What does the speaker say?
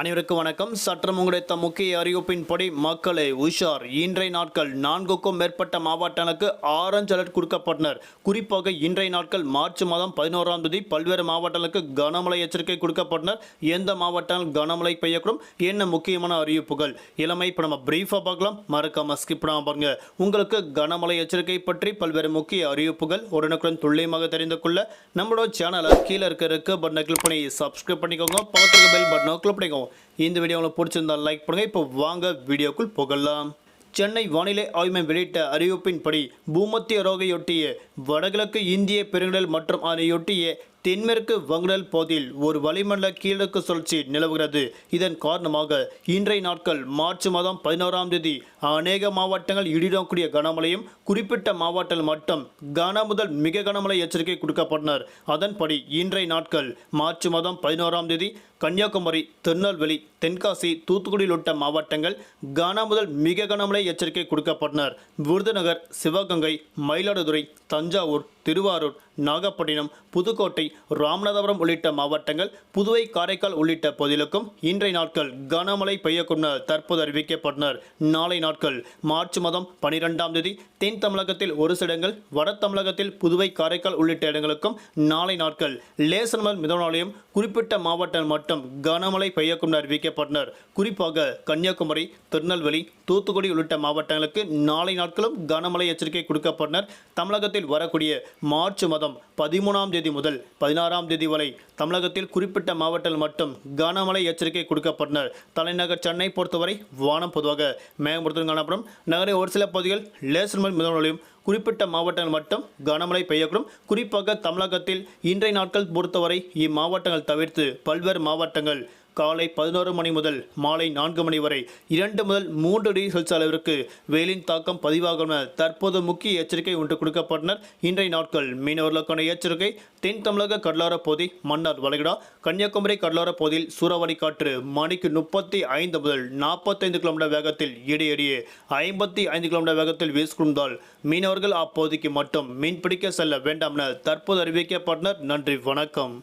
அனைவருக்கும் வணக்கம். சற்றம் கிடைத்த முக்கிய அறிவிப்பின்படி மக்களை உஷார். இன்றைய நாட்கள் நான்குக்கும் மேற்பட்ட மாவட்டங்களுக்கு ஆரஞ்சு அலர்ட் கொடுக்கப்பட்டனர். குறிப்பாக இன்றைய நாட்கள் மார்ச் மாதம் பதினோராம் தேதி பல்வேறு மாவட்டங்களுக்கு கனமழை எச்சரிக்கை கொடுக்கப்பட்டனர். எந்த மாவட்டங்கள் கனமழை பெய்யக்கூடும்? என்ன முக்கியமான அறிவிப்புகள்? இளமை இப்போ நம்ம பிரீஃபாக பார்க்கலாம். மறக்காம ஸ்கிப் பண்ணாமல் பாருங்க. உங்களுக்கு கனமழை எச்சரிக்கை பற்றி பல்வேறு முக்கிய அறிவிப்புகள் உடனுக்குடன் துல்லியமாக தெரிந்து கொள்ள நம்மளோட சேனலை கீழே இருக்க இருக்க பட்டனை கிளிக் பண்ணி சப்ஸ்கிரைப் பண்ணிக்கோங்க. பக்கத்துக்கு பெல் பட்டனை கிளிக் பண்ணிக்கோங்க. இந்த வீடியோ உங்களுக்கு பிடிச்சிருந்தால் லைக் பண்ணுங்கள் இப்போ வாங்க வீடியோக்குள் போகலாம். சென்னை வானிலை ஆய்வு மையம் வெளியிட்ட அறிவிப்பின்படி பூமத்திய ரோகையொட்டிய வடகிழக்கு இந்திய பெருங்கடல் மற்றும் அதனையொட்டிய தென்மேற்கு வங்கடல் பகுதியில் ஒரு வளிமண்டல கீழக்கு சுழற்சி நிலவுகிறது. இதன் காரணமாக இன்றைய நாட்கள் மார்ச் மாதம் பதினோராம் தேதி அநேக மாவட்டங்கள் இடிடக்கூடிய கனமழையும் குறிப்பிட்ட மாவட்டங்கள் மட்டும் கன முதல் மிக கனமழை எச்சரிக்கை கொடுக்கப்பட்டனர். அதன்படி இன்றைய நாட்கள் மார்ச் மாதம் பதினோராம் தேதி கன்னியாகுமரி திருநெல்வேலி தென்காசி தூத்துக்குடியில் உள்ள மாவட்டங்கள் கன முதல் மிக கனமழை எச்சரிக்கை கொடுக்கப்பட்டனர். விருதுநகர் சிவகங்கை மயிலாடுதுறை தஞ்சாவூர் திருவாரூர் நாகப்பட்டினம் புதுக்கோட்டை ராமநாதபுரம் உள்ளிட்ட மாவட்டங்கள் புதுவை காரைக்கால் உள்ளிட்ட பகுதிகளுக்கும் இன்றைய நாட்கள் கனமழை பெய்யக்கூடும் தற்போது அறிவிக்கப்பட்டனர். நாளை நாட்கள் மார்ச் மாதம் பனிரெண்டாம் தேதி. தென் தமிழகத்தில் ஒரு சில இடங்கள் வட தமிழகத்தில் புதுவை காரைக்கால் உள்ளிட்ட இடங்களுக்கும் நாளை நாட்கள் லேசர் முதல் குறிப்பிட்ட மாவட்டங்கள் மட்டும் கனமழை பெய்யக்கூடும் அறிவிக்கப்பட்டனர். குறிப்பாக கன்னியாகுமரி திருநெல்வேலி தூத்துக்குடி உள்ளிட்ட மாவட்டங்களுக்கு நாளை நாட்களும் கனமழை எச்சரிக்கை கொடுக்கப்பட்டனர். தமிழகத்தில் வரக்கூடிய மார்ச் மாதம் பதிமூணாம் தேதி முதல் பதினாறாம் தேதி வரை தமிழகத்தில் குறிப்பிட்ட மாவட்டங்கள் மட்டும் கனமழை எச்சரிக்கை கொடுக்கப்பட்டனர். தலைநகர் சென்னை பொறுத்தவரை வானம் பொதுவாக மேகமூர்த்தம் காணப்படும். நகரின் ஒரு சில பகுதிகள் லேசர் மழை மிதமலையும் குறிப்பிட்ட மாவட்டங்கள் மட்டும் கனமழை பெய்யக்கூடும். குறிப்பாக தமிழகத்தில் இன்றைய நாட்கள் பொறுத்தவரை இம்மாவட்டங்கள் தவிர்த்து பல்வேறு மாவட்டங்கள் காலை பதினோரு மணி முதல் மாலை நான்கு மணி வரை இரண்டு முதல் மூன்று டிகிரி செல்சியஸ் அளவிற்கு வெயிலின் தாக்கம் பதிவாகும் என தற்போது முக்கிய எச்சரிக்கை ஒன்று கொடுக்கப்பட்டனர். இன்றைய நாட்கள் மீனவர்களுக்கான எச்சரிக்கை. தென் தமிழக கடலோர பகுதி மன்னார் வளைகுடா கன்னியாகுமரி கடலோர பகுதியில் சூறாவளி காற்று மணிக்கு முப்பத்தி ஐந்து முதல் நாற்பத்தைந்து கிலோமீட்டர் வேகத்தில் இடையிடையே ஐம்பத்தி ஐந்து கிலோமீட்டர் வேகத்தில் வீசுகின்றால் மீனவர்கள் அப்போதைக்கு மட்டும் மீன்பிடிக்க செல்ல வேண்டாம் என தற்போது அறிவிக்கப்பட்டனர். நன்றி வணக்கம்.